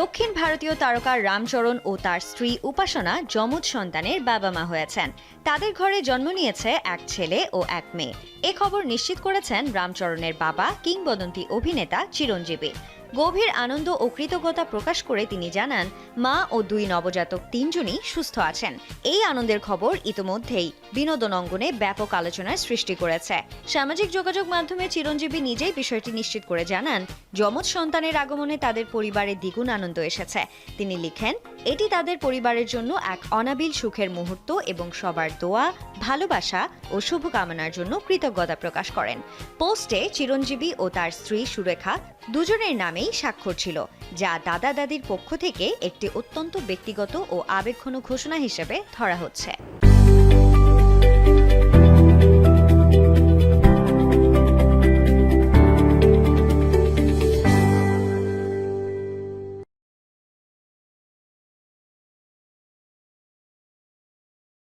দক্ষিণ ভারতীয় তারকা রামচরণ ও তার স্ত্রী উপাসনা যমজ সন্তানের বাবা মা হয়েছেন। তাদের ঘরে জন্ম নিয়েছে এক ছেলে ও এক মেয়ে। এ খবর নিশ্চিত করেছেন রামচরণের বাবা, কিংবদন্তি অভিনেতা, চিরঞ্জীবী। গভীর আনন্দ ও কৃতজ্ঞতা প্রকাশ করে তিনি জানান, মা ও দুই নবজাতক তিনজনই সুস্থ আছেন। এই আনন্দের খবর ইতোমধ্যেই বিনোদন অঙ্গনে ব্যাপক আলোচনার সৃষ্টি করেছে। সামাজিক যোগাযোগ মাধ্যমে চিরঞ্জীবী নিজেই বিষয়টি নিশ্চিত করে জানান, যমজ সন্তানের আগমনে তাদের পরিবারে দ্বিগুণ আনন্দ এসেছে। তিনি লিখেন, এটি তাদের পরিবারের জন্য এক অনাবিল সুখের মুহূর্ত এবং সবার দোয়া, ভালোবাসা ও শুভকামনার জন্য কৃতজ্ঞতা প্রকাশ করেন। পোস্টে চিরঞ্জীবী ও তার স্ত্রী সুরেখা দুজনের নামেই স্বাক্ষর ছিল, যা দাদা দাদির পক্ষ থেকে একটি অত্যন্ত ব্যক্তিগত ও আবেগঘন ঘোষণা হিসেবে ধরা হচ্ছে।